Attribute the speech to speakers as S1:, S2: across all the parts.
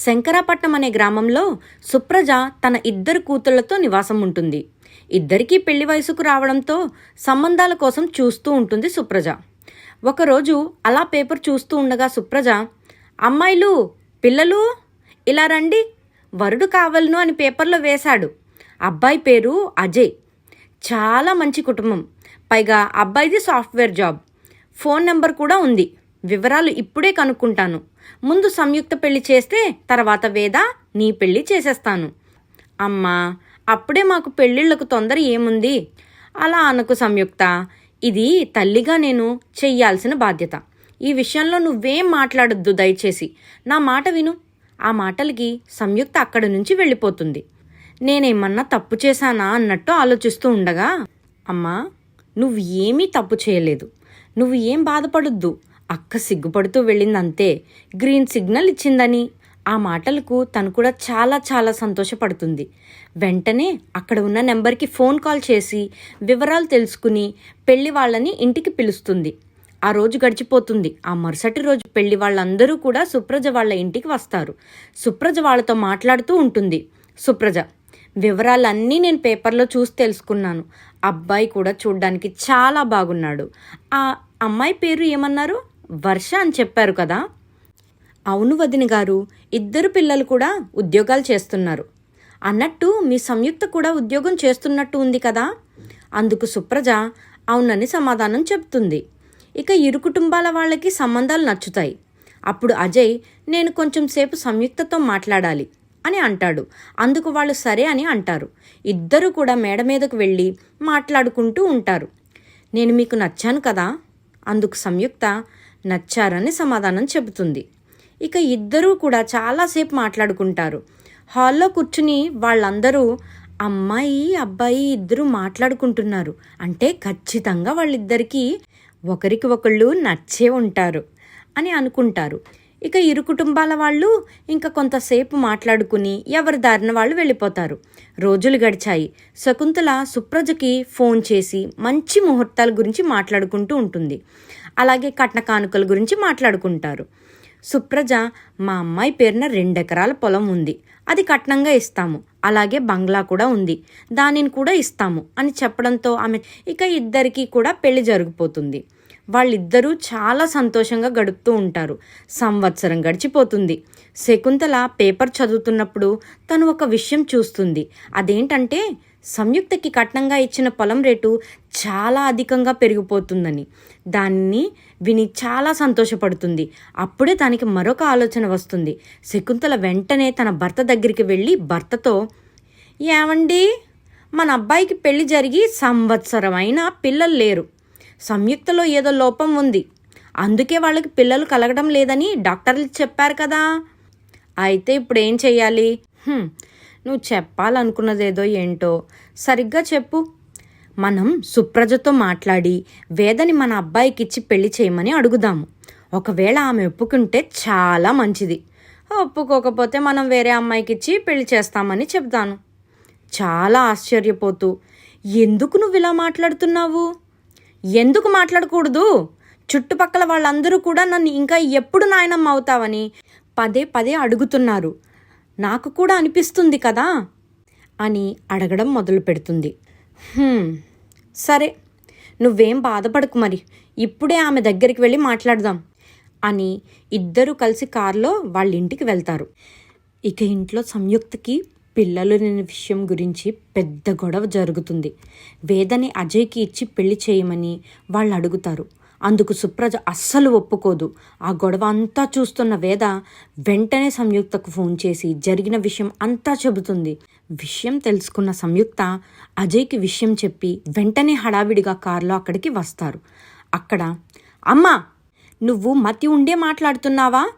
S1: శంకరాపట్నం అనే గ్రామంలో సుప్రజ తన ఇద్దరు కూతుళ్ళతో నివాసం ఉంటుంది. ఇద్దరికీ పెళ్ళి వయసుకు రావడంతో సంబంధాల కోసం చూస్తూ ఉంటుంది సుప్రజ. ఒకరోజు అలా పేపర్ చూస్తూ ఉండగా సుప్రజ అమ్మాయిలు పిల్లలు ఇలా రండి వరుడు కావలను అని పేపర్లో వేశాడు. అబ్బాయి పేరు అజయ్. చాలా మంచి కుటుంబం. పైగా అబ్బాయిది సాఫ్ట్వేర్ జాబ్. ఫోన్ నెంబర్ కూడా ఉంది. వివరాలు ఇప్పుడే కనుక్కుంటాను. ముందు సంయుక్త పెళ్ళి చేస్తే తర్వాత వేద నీ పెళ్ళి చేసేస్తాను. అమ్మా అప్పుడే మాకు పెళ్ళిళ్ళకు తొందర ఏముంది? అలా అనకు సంయుక్త. ఇది తల్లిగా నేను చెయ్యాల్సిన బాధ్యత. ఈ విషయంలో నువ్వేం మాట్లాడొద్దు దయచేసి. నా మాట విను. ఆ మాటలకి సంయుక్త అక్కడి నుంచి వెళ్ళిపోతుంది. నేనేమన్నా తప్పు చేశానా అన్నట్టు ఆలోచిస్తూ ఉండగా అమ్మా నువ్వు ఏమీ తప్పు చేయలేదు. నువ్వు ఏం బాధపడొద్దు? అక్క సిగ్గుపడుతూ వెళ్ళిందంతే. గ్రీన్ సిగ్నల్ ఇచ్చిందని. ఆ మాటలకు తను కూడా చాలా చాలా సంతోషపడుతుంది. వెంటనే అక్కడ ఉన్న నెంబర్కి ఫోన్ కాల్ చేసి వివరాలు తెలుసుకుని పెళ్ళి వాళ్ళని ఇంటికి పిలుస్తుంది. ఆ రోజు గడిచిపోతుంది. ఆ మరుసటి రోజు పెళ్ళి వాళ్ళందరూ కూడా సుప్రజ వాళ్ళ ఇంటికి వస్తారు. సుప్రజ వాళ్ళతో మాట్లాడుతూ ఉంటుంది. సుప్రజ వివరాలన్నీ నేను పేపర్లో చూసి తెలుసుకున్నాను. అబ్బాయి కూడా చూడ్డానికి చాలా బాగున్నాడు. ఆ అమ్మాయి పేరు ఏమన్నారు? వర్ష అని చెప్పారు కదా. అవును వదిన గారు ఇద్దరు పిల్లలు కూడా ఉద్యోగాలు చేస్తున్నారు. అన్నట్టు మీ సంయుక్త కూడా ఉద్యోగం చేస్తున్నట్టు ఉంది కదా. అందుకు సుప్రజ అవునని సమాధానం చెప్తుంది. ఇక ఇరు కుటుంబాల వాళ్ళకి సంబంధాలు నచ్చుతాయి. అప్పుడు అజయ్ నేను కొంచెం సేపు సంయుక్తతో మాట్లాడాలి అని అంటాడు. అందుకు వాళ్ళు సరే అని అంటారు. ఇద్దరు కూడా మేడ మీదకు వెళ్ళి మాట్లాడుకుంటూ ఉంటారు. నేను మీకు నచ్చాను కదా. అందుకు సంయుక్త నచ్చారని సమాధానం చెబుతుంది. ఇక ఇద్దరూ కూడా చాలాసేపు మాట్లాడుకుంటారు. హాల్లో కూర్చుని వాళ్ళందరూ అమ్మాయి అబ్బాయి ఇద్దరు మాట్లాడుకుంటున్నారు. అంటే ఖచ్చితంగా వాళ్ళిద్దరికీ ఒకరికి ఒకళ్ళు నచ్చే ఉంటారు అని అనుకుంటారు. ఇక ఇరు కుటుంబాల వాళ్ళు ఇంకా కొంతసేపు మాట్లాడుకుని ఎవరి దారిన వాళ్ళు వెళ్ళిపోతారు. రోజులు గడిచాయి. శకుంతల సుప్రజకి ఫోన్ చేసి మంచి ముహూర్తాల గురించి మాట్లాడుకుంటూ ఉంటుంది. అలాగే కట్న కానుకల గురించి మాట్లాడుకుంటారు. సుప్రజ మా అమ్మాయి పేరున రెండెకరాల పొలం ఉంది. అది కట్నంగా ఇస్తాము. అలాగే బంగ్లా కూడా ఉంది. దానిని కూడా ఇస్తాము అని చెప్పడంతో ఆమె ఇక ఇద్దరికీ కూడా పెళ్ళి జరిగిపోతుంది. వాళ్ళిద్దరూ చాలా సంతోషంగా గడుపుతూ ఉంటారు. సంవత్సరం గడిచిపోతుంది. శకుంతల పేపర్ చదువుతున్నప్పుడు తను ఒక విషయం చూస్తుంది. అదేంటంటే సంయుక్తకి కట్నంగా ఇచ్చిన పొలం రేటు చాలా అధికంగా పెరిగిపోతుందని. దాన్ని విని చాలా సంతోషపడుతుంది. అప్పుడే తనకి మరొక ఆలోచన వస్తుంది. శకుంతల వెంటనే తన భర్త దగ్గరికి వెళ్ళి భర్తతో ఏమండి మన అబ్బాయికి పెళ్ళి జరిగి సంవత్సరం అయినా పిల్లలు లేరు. సంయుక్తలో ఏదో లోపం ఉంది. అందుకే వాళ్ళకి పిల్లలు కలగడం లేదని డాక్టర్లు చెప్పారు కదా. అయితే ఇప్పుడు ఏం చెయ్యాలి? హ్మ్, నువ్వు చెప్పాలనుకున్నదేదో ఏంటో సరిగ్గా చెప్పు. మనం సుప్రజతో మాట్లాడి వేదని మన అబ్బాయికి ఇచ్చి పెళ్ళి చేయమని అడుగుదాము. ఒకవేళ ఆమె ఒప్పుకుంటే చాలా మంచిది. ఒప్పుకోకపోతే మనం వేరే అమ్మాయికి ఇచ్చి పెళ్ళి చేస్తామని చెప్తాను చాలా ఆశ్చర్యపోతూ ఎందుకు నువ్వు ఇలా మాట్లాడుతున్నావు? ఎందుకు మాట్లాడకూడదు? చుట్టుపక్కల వాళ్ళందరూ కూడా నన్ను ఇంకా ఎప్పుడు నాయనమ్మ అవుతావని పదే పదే అడుగుతున్నారు. నాకు కూడా అనిపిస్తుంది కదా? అని అడగడం మొదలు పెడుతుంది. సరే నువ్వేం బాధపడకు మరి. ఇప్పుడే ఆమె దగ్గరికి వెళ్ళి మాట్లాడదాం అని ఇద్దరూ కలిసి కారులో వాళ్ళ ఇంటికి వెళ్తారు. ఇక ఇంట్లో సంయుక్తకి పిల్లలు లేని విషయం గురించి పెద్ద గొడవ జరుగుతుంది. వేదని అజయ్కి ఇచ్చి పెళ్ళి చేయమని వాళ్ళు అడుగుతారు అందుకు సుప్రజ అస్సలు ఒప్పుకోదు. ఆ గొడవ అంతా చూస్తున్న వేద వెంటనే సంయుక్తకు ఫోన్ చేసి జరిగిన విషయం అంతా చెబుతుంది. విషయం తెలుసుకున్న సంయుక్త అజయ్కి విషయం చెప్పి వెంటనే హడావిడిగా కారులో అక్కడికి వస్తారు. అక్కడ అమ్మా నువ్వు మతి ఉండే మాట్లాడుతున్నావా?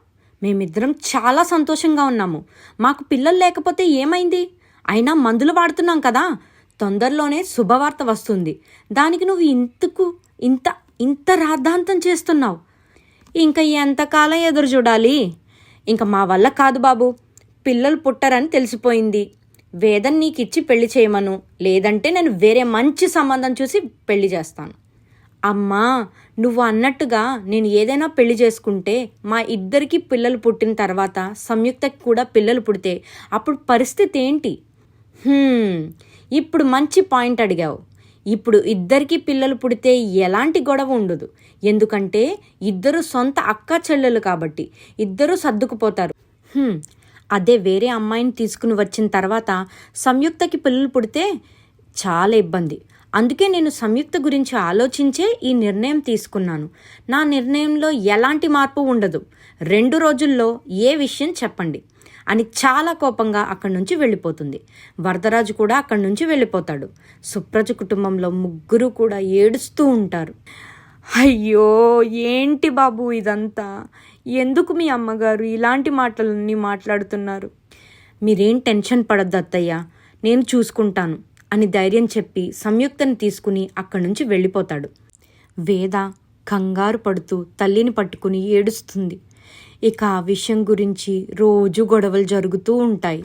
S1: మేమిద్దరం చాలా సంతోషంగా ఉన్నాము. మాకు పిల్లలు లేకపోతే ఏమైంది? అయినా మందులు వాడుతున్నాం కదా. తొందరలోనే శుభవార్త వస్తుంది. దానికి నువ్వు ఇంతకు ఇంత ఇంత రాద్ధాంతం చేస్తున్నావు. ఇంకా ఎంతకాలం ఎదురు చూడాలి? ఇంకా మా వల్ల కాదు బాబు. పిల్లలు పుట్టరని తెలిసిపోయింది. వేదం నీకు ఇచ్చి పెళ్ళి చేయమను. లేదంటే నేను వేరే మంచి సంబంధం చూసి పెళ్ళి చేస్తాను. అమ్మా నువ్వు అన్నట్టుగా నేను ఏదైనా పెళ్ళి చేసుకుంటే మా ఇద్దరికి పిల్లలు పుట్టిన తర్వాత సంయుక్తకి కూడా పిల్లలు పుడితే అప్పుడు పరిస్థితి ఏంటి? ఇప్పుడు మంచి పాయింట్ అడిగావు. ఇప్పుడు ఇద్దరికి పిల్లలు పుడితే ఎలాంటి గొడవ ఉండదు. ఎందుకంటే ఇద్దరు సొంత అక్క చెల్లెలు కాబట్టి ఇద్దరూ సర్దుకుపోతారు. అదే వేరే అమ్మాయిని తీసుకుని వచ్చిన తర్వాత సంయుక్తకి పిల్లలు పుడితే చాలా ఇబ్బంది. అందుకే నేను సంయుక్త గురించి ఆలోచించే ఈ నిర్ణయం తీసుకున్నాను. నా నిర్ణయంలో ఎలాంటి మార్పు ఉండదు. రెండు రోజుల్లో ఏ విషయం చెప్పండి. అని చాలా కోపంగా అక్కడి నుంచి వెళ్ళిపోతుంది. వరదరాజు కూడా అక్కడి నుంచి వెళ్ళిపోతాడు. సుప్రజ కుటుంబంలో ముగ్గురు కూడా ఏడుస్తూ ఉంటారు. అయ్యో ఏంటి బాబు ఇదంతా? ఎందుకు మీ అమ్మగారు ఇలాంటి మాటలన్నీ మాట్లాడుతున్నారు? మీరేం టెన్షన్ పడద్దు అత్తయ్య నేను చూసుకుంటాను అని ధైర్యం చెప్పి సంయుక్తని తీసుకుని అక్కడి నుంచి వెళ్ళిపోతాడు. వేద కంగారు పడుతూ తల్లిని పట్టుకుని ఏడుస్తుంది. ఇక ఆ విషయం గురించి రోజు గొడవలు జరుగుతూ ఉంటాయి.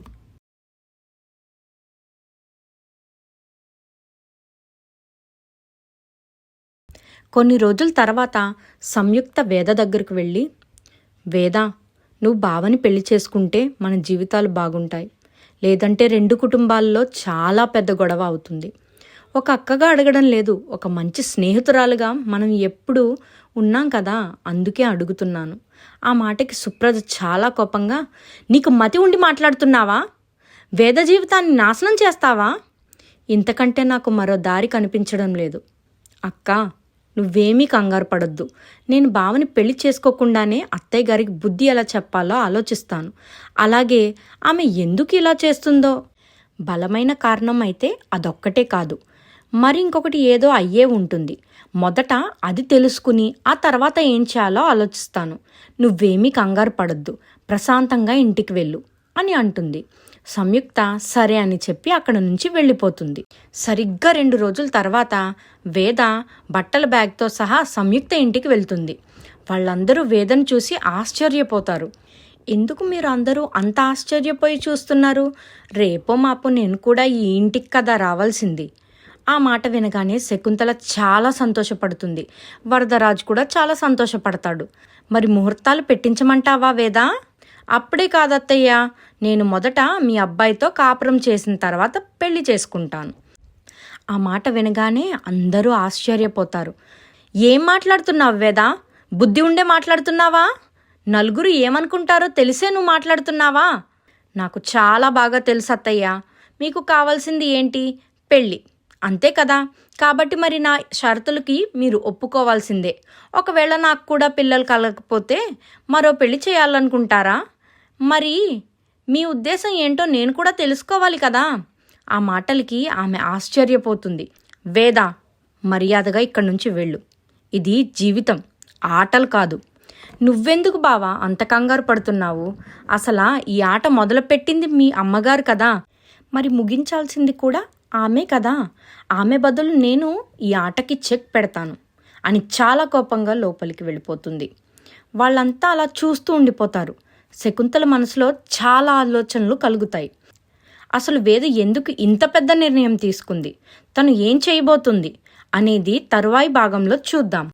S1: కొన్ని రోజుల తర్వాత సంయుక్త వేద దగ్గరకు వెళ్ళి వేద నువ్వు బావని పెళ్ళి చేసుకుంటే మన జీవితాలు బాగుంటాయి. లేదంటే రెండు కుటుంబాల్లో చాలా పెద్ద గొడవ అవుతుంది. ఒక అక్కగా అడగడం లేదు. ఒక మంచి స్నేహితురాలుగా మనం ఎప్పుడు ఉన్నాం కదా అందుకే అడుగుతున్నాను. ఆ మాటకి సుప్రజ చాలా కోపంగా నీకు మతి ఉండి మాట్లాడుతున్నావా? వేద జీవితాన్ని నాశనం చేస్తావా? ఇంతకంటే నాకు మరో దారి కనిపించడం లేదు. అక్క నువ్వేమీ కంగారు పడొద్దు. నేను బావని పెళ్ళి చేసుకోకుండానే అత్తయ్య గారికి బుద్ధి ఎలా చెప్పాలో ఆలోచిస్తాను. అలాగే ఆమె ఎందుకు ఇలా చేస్తుందో? బలమైన కారణం అయితే అదొక్కటే కాదు. మరి ఇంకొకటి ఏదో అయ్యే ఉంటుంది. మొదట అది తెలుసుకుని ఆ తర్వాత ఏం చేయాలో ఆలోచిస్తాను. నువ్వేమీ కంగారు పడద్దు. ప్రశాంతంగా ఇంటికి వెళ్ళు అని అంటుంది. సంయుక్త సరే అని చెప్పి అక్కడ నుంచి వెళ్ళిపోతుంది. సరిగ్గా రెండు రోజుల తర్వాత వేద బట్టల బ్యాగ్తో సహా సంయుక్త ఇంటికి వెళ్తుంది. వాళ్ళందరూ వేదను చూసి ఆశ్చర్యపోతారు. ఎందుకు మీరు అందరూ అంత ఆశ్చర్యపోయి చూస్తున్నారు? రేపో మాపో నేను కూడా ఈ ఇంటికి కదా రావాల్సింది. ఆ మాట వినగానే శకుంతల చాలా సంతోషపడుతుంది. వరదరాజు కూడా చాలా సంతోషపడతాడు. మరి ముహూర్తాలు పెట్టించమంటావా వేదా? అప్పుడే కాదత్తయ్యా నేను మొదట మీ అబ్బాయితో కాపురం చేసిన తర్వాత పెళ్ళి చేసుకుంటాను. ఆ మాట వినగానే అందరూ ఆశ్చర్యపోతారు. ఏం మాట్లాడుతున్నావు వేదా? బుద్ధి ఉండే మాట్లాడుతున్నావా? నలుగురు ఏమనుకుంటారో తెలిసే నువ్వు మాట్లాడుతున్నావా? నాకు చాలా బాగా తెలుసు అత్తయ్య మీకు కావాల్సింది ఏంటి? పెళ్ళి అంతే కదా? కాబట్టి మరి నా షరతులకి మీరు ఒప్పుకోవాల్సిందే. ఒకవేళ నాకు కూడా పిల్లలు కలగకపోతే మరో పెళ్ళి చేయాలనుకుంటారా? మరి మీ ఉద్దేశం ఏంటో నేను కూడా తెలుసుకోవాలి కదా? ఆ మాటలకి ఆమె ఆశ్చర్యపోతుంది. వేద మర్యాదగా ఇక్కడి నుంచి వెళ్ళు. ఇది జీవితం ఆటలు కాదు. నువ్వెందుకు బావా అంత కంగారు పడుతున్నావు? అసలా ఈ ఆట మొదలుపెట్టింది మీ అమ్మగారు కదా? మరి ముగించాల్సింది కూడా ఆమె కదా. ఆమె బదులు నేను ఈ ఆటకి చెక్ పెడతాను అని చాలా కోపంగా లోపలికి వెళ్ళిపోతుంది. వాళ్ళంతా అలా చూస్తూ ఉండిపోతారు. శకుంతల మనసులో చాలా ఆలోచనలు కలుగుతాయి. అసలు వేద ఎందుకు ఇంత పెద్ద నిర్ణయం తీసుకుంది? తను ఏం చేయబోతుంది? అనేది తరువాయి భాగంలో చూద్దాం.